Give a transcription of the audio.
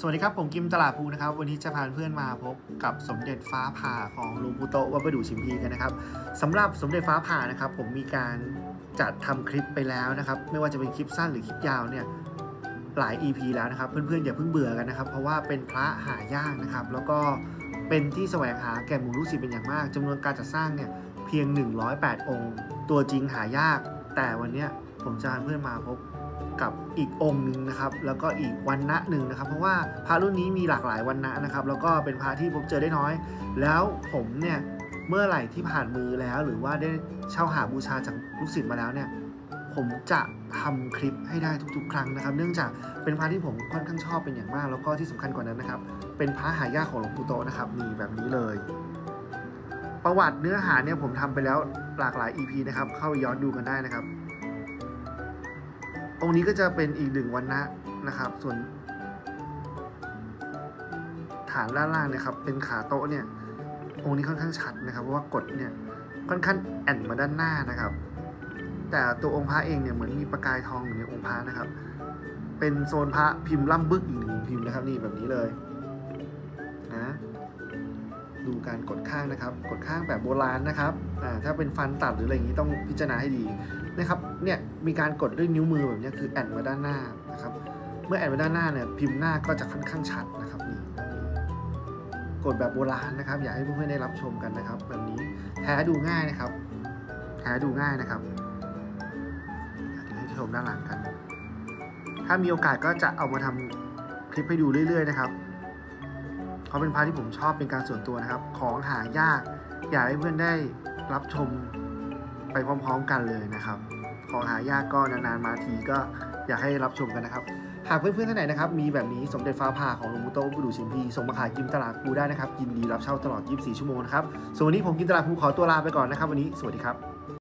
สวัสดีครับ ผมกิมตลาดภูนะครับ วันนี้จะพาเพื่อนมาพบกับสมเด็จฟ้าผ่าของหลุงปูโตวัดประดู่ชิมพีกันนะครับสำหรับสมเด็จฟ้าผ่านะครับ ผมมีการจัดทำคลิปไปแล้วนะครับ ไม่ว่าจะเป็นคลิปสั้นหรือคลิปยาวเนี่ยหลาย EP แล้วนะครับ เพื่อนๆอย่าเพิ่งเบื่อกันนะครับ เพราะว่าเป็นพระหายากนะครับ แล้วก็เป็นที่แสวงหาแก่หมู่ลูกศิษย์เป็นอย่างมากจำนวนการจัดสร้างเนี่ยเพียง 108 องค์ ตัวจริงหายาก แต่วันนี้ผมจะพาเพื่อนมาพบ กับอีกองค์หนึ่งนะครับ แล้วก็อีกวันณะหนึ่งนะครับ เพราะว่าพระรุ่นนี้มีหลากหลายวันณะนะครับ แล้วก็เป็นพระที่พบเจอได้น้อย แล้วผมเนี่ยเมื่อไหร่ที่ผ่านมือแล้ว หรือว่าได้เช่าหาบูชาจากลูกศิษย์มาแล้วเนี่ยผมจะทำคลิปให้ได้ทุกๆ ครั้งนะครับ เนื่องจากเป็นพระที่ผมค่อนข้างชอบเป็นอย่างมาก แล้วก็ที่สำคัญกว่านั้นนะครับ เป็นพระหายากของหลวงปู่โตนะครับ มีแบบนี้เลย ประวัติเนื้อหาเนี่ยผมทำไปแล้วหลากหลาย EP นะครับ เข้าย้อนดูกันได้นะครับ องนี้ก็จะเป็นอีกหนึ่งวันนะนะครับ ส่วน ฐานด้านล่างเนี่ยครับ เป็นขาโต๊ะเนี่ยองค์นี้ค่อนข้างชัดนะครับเพราะว่ากดเนี่ยค่อนข้างแอนมาด้านหน้านะครับ แต่ตัวองค์พระเองเนี่ยเหมือนมีประกายทองอยู่ในองค์พระนะครับ เป็นโซนพระพิมพ์ล่ำบึกอีกหนึ่งพิมพ์นะครับ นี่แบบนี้เลยนะ ดูการกดข้างนะครับ กดข้างแบบโบราณนะครับอ่าถ้าเป็นฟันตัดหรืออะไรอย่างนี้ต้องพิจารณาให้ดีนะครับเนี่ยมีการกดด้วยนิ้วมือแบบนี้คือแอนมาด้านหน้านะครับเมื่อแอนมาด้านหน้าเนี่ยพิมพ์หน้าก็จะค่อนข้างชัดนะครับนี่กดแบบโบราณนะครับ อยากให้เพื่อนๆได้รับชมกันนะครับ แบบนี้แท้ดูง่ายนะครับแท้ดูง่ายนะครับเดี๋ยวให้ชมด้านหลังกัน ถ้ามีโอกาสก็จะเอามาทำคลิปให้ดูเรื่อย ๆ นะครับ เขาเป็นพาร์ทที่ผมชอบเป็นการส่วนตัวนะครับ ของหายากอยากให้เพื่อนได้รับชมไปพร้อมๆกันเลยนะครับ ของหายากก็นานๆมาทีก็อยากให้รับชมกันนะครับ หากเพื่อนๆท่านไหนนะครับ มีแบบนี้สมเด็จฟ้าผ่าของหลวงปู่โตบุรุษชิมพีส่งมาขายกิมตลาดภูได้นะครับยินดีรับเช่าตลอด 24 ชั่วโมงนะครับส่วนวันนี้ผมกิมตลาดภูขอตัวลาไปก่อนนะครับ วันนี้สวัสดีครับ